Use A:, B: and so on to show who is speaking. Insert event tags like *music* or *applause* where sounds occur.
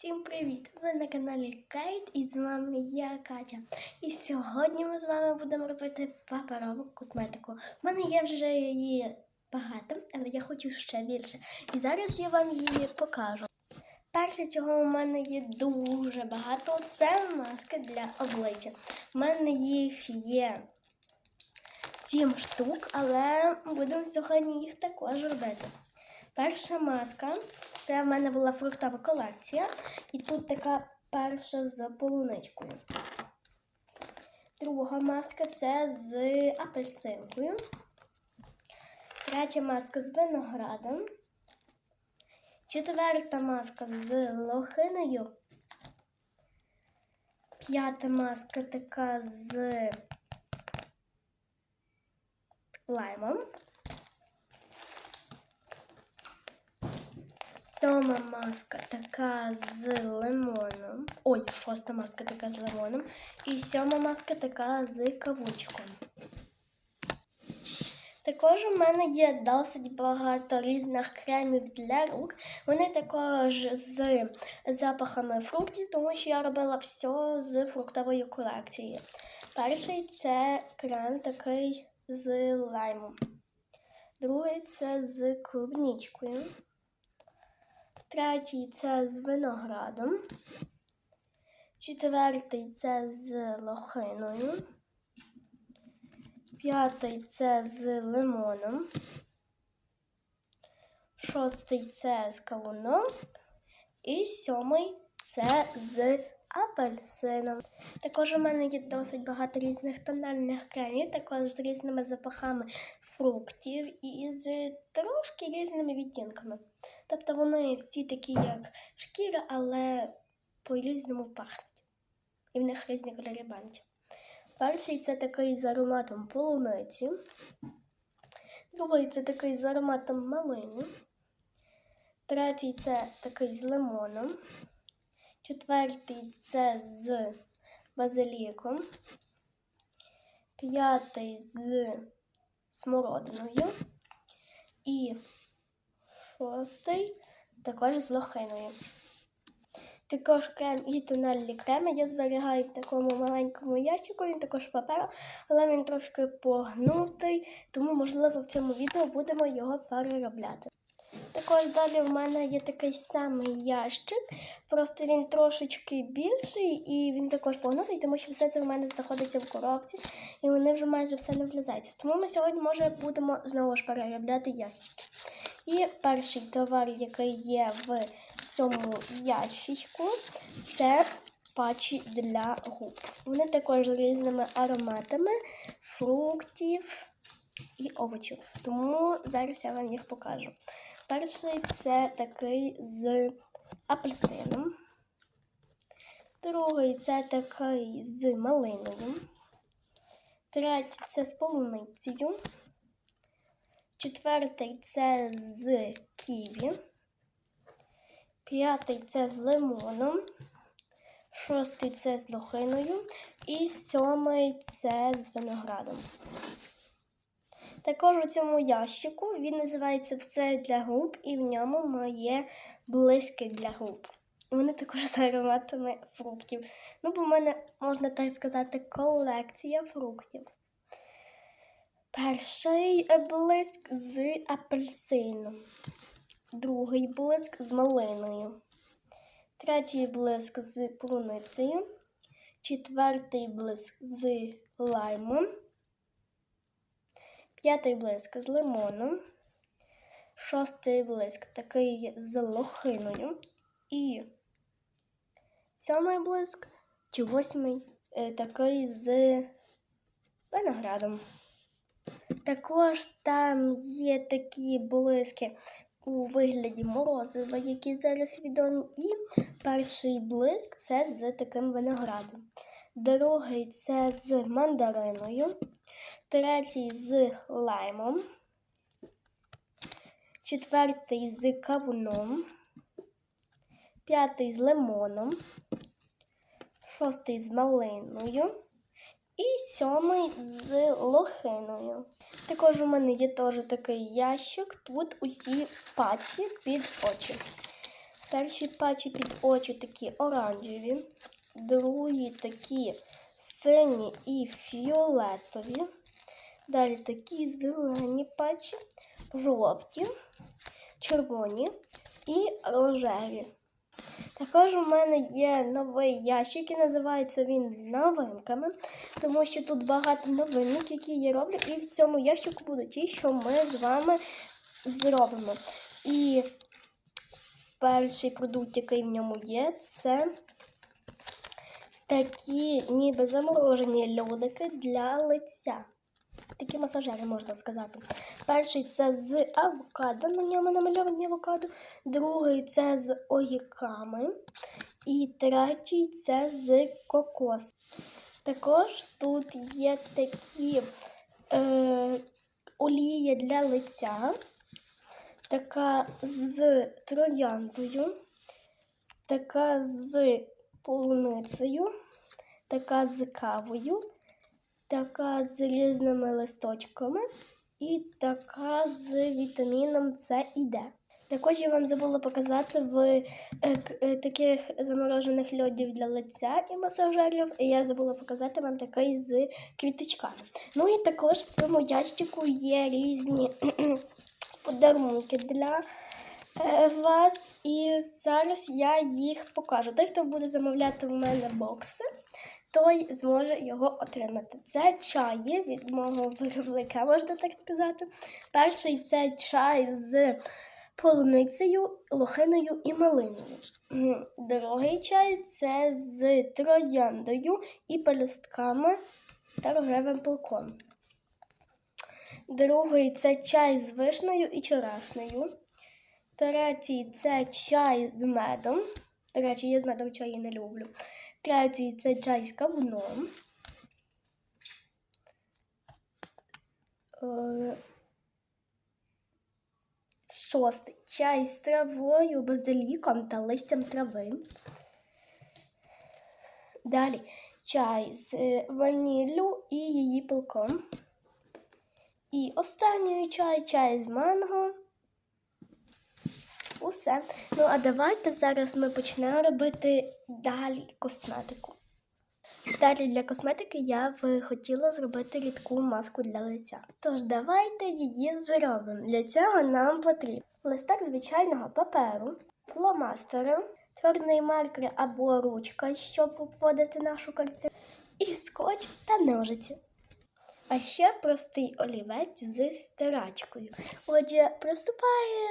A: Всім привіт! Ви на каналі Кейт і з вами я Катя. І сьогодні ми з вами будемо робити паперову косметику. У мене є вже її багато, але я хочу ще більше. І зараз я вам її покажу. Перше, чого у мене є дуже багато, це маски для обличчя. У мене їх є 7 штук, але будемо сьогодні їх також робити. Перша маска це в мене була фруктова колекція, і тут така перша з полуничкою. Друга маска це з апельсинкою. Третя маска з виноградом. Четверта маска з лохиною. П'ята маска така з лаймом. Сьома маска така з лимоном. Ой, шоста маска така з лимоном. І сьома маска така з кавучком. Також у мене є досить багато різних кремів для рук. Вони також з запахами фруктів, тому що я робила все з фруктової колекції. Перший це крем такий з лаймом. Другий це з клубничкою. Третій це з виноградом. Четвертий це з лохиною. П'ятий це з лимоном. Шостий це з кавуном. І сьомий це з апельсином. Також у мене є досить багато різних тональних кремів, також з різними запахами фруктів і з трошки різними відтінками. Тобто вони всі такі, як шкіра, але по-різному пахнуть. І в них різні кольори банті. Перший це такий з ароматом полуниці. Другий це такий з ароматом малини. Третій це такий з лимоном. Четвертий це з базиліком. П'ятий з смородиною. І шостий також з лохиною. Також крем і тональні креми я зберігаю в такому маленькому ящику, він також паперу, але він трошки погнутий, тому, можливо, в цьому відео будемо його переробляти. Також далі в мене є такий самий ящик, просто він трошечки більший і він також погнутий, тому що все це в мене знаходиться в коробці, і вони вже майже все не влізаються. Тому ми сьогодні, може, будемо знову ж переробляти ящики. І перший товар, який є в цьому ящичку, це патчі для губ. Вони також з різними ароматами фруктів і овочів. Тому зараз я вам їх покажу. Перший це такий з апельсином. Другий це такий з малиною. Третій це з полуницею. Четвертий це з ківі. П'ятий це з лимоном. Шостий це з лохиною. І сьомий це з виноградом. Також у цьому ящику він називається Все для губ, і в ньому має блиски для губ. Вони також з ароматами фруктів. Ну, бо в мене, можна так сказати, колекція фруктів. Перший блиск з апельсином, другий блиск з малиною, третій блиск з полуницею, четвертий блиск з лаймом, п'ятий блиск з лимоном, шостий блиск такий з лохиною і сьомий блиск чи восьмий е, такий з виноградом. Також там є такі блиски у вигляді морозива, які зараз відомі. І перший блиск це з таким виноградом. Другий це з мандариною, третій з лаймом, четвертий з кавуном, п'ятий з лимоном, шостий з малиною. І сьомий з лохиною. Також у мене є теж такий ящик. Тут усі патчі під очі. Перші патчі під очі такі оранжеві, другі такі сині і фіолетові. Далі такі зелені патчі, жовті, червоні і рожеві. Також у мене є новий ящик і називається він з новинками, тому що тут багато новинок, які я роблю, і в цьому ящику будуть ті, що ми з вами зробимо. І перший продукт, який в ньому є, це такі ніби заморожені льодики для лиця. Такі масажери, можна сказати. Перший це з авокадо, на ньому намальовані авокадо. Другий це з огірками. І третій це з кокосом. Також тут є такі е, олії для лиця, така з трояндою, така з полуницею, така з кавою, така з різними листочками і така з вітаміном С і Д. Також я вам забула показати в е, е, таких заморожених льодів для лиця і масажерів. І я забула показати вам такий з квіточками. Ну і також в цьому ящику є різні *clears throat* подарунки для е, вас. І зараз я їх покажу. Той, хто буде замовляти в мене бокси, той зможе його отримати. Це чаї від мого виробника, можна так сказати. Перший це чай з полуницею, лохиною і малиною. Другий чай це з трояндою і пелюстками та рожевим полком. Другий це чай з вишнею і черешнею. Третій це чай з медом. До речі, я з медом чаї не люблю. Третій це чай з кавуном. Е, Шостий чай з травою, базиліком та листям трави. Далі чай з е, ваніллю і її пилком. І останній чай чай з манго. Усе. Ну, а давайте зараз ми почнемо робити далі косметику. Далі для косметики я б хотіла зробити рідку маску для лиця. Тож давайте її зробимо. Для цього нам потрібен листок звичайного паперу, фломастери, чорний маркер або ручка, щоб обводити нашу картину, і скотч та ножиці. А ще простий олівець з стирачкою. Отже, приступає